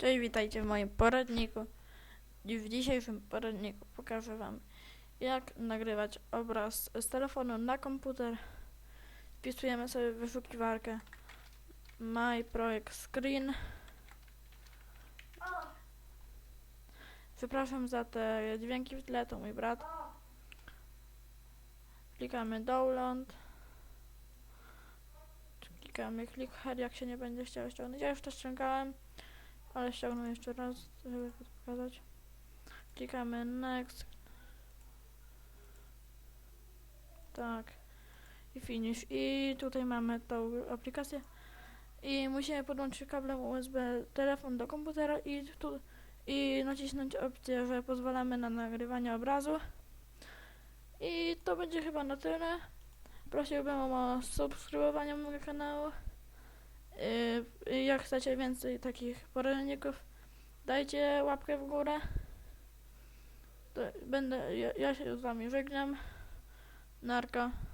Cześć, witajcie w moim poradniku. W dzisiejszym poradniku pokażę Wam, jak nagrywać obraz z telefonu na komputer. Wpisujemy sobie w wyszukiwarkę My Project Screen. Przepraszam za te dźwięki w tle, to mój brat. Klikamy download. Klikamy click here, jak się nie będzie chciał ściągnąć. Ja już to ściągałem. Ale ściągnę jeszcze raz, żeby pokazać. Klikamy next. Tak. I finish. I tutaj mamy tą aplikację. I musimy podłączyć kablem USB telefon do komputera i tu i nacisnąć opcję, że pozwalamy na nagrywanie obrazu. I to będzie chyba na tyle. Prosiłbym o subskrybowanie mojego kanału. Yy, jak chcecie więcej takich poradników, dajcie łapkę w górę. To będę, ja, ja się z wami żegnam. Narka.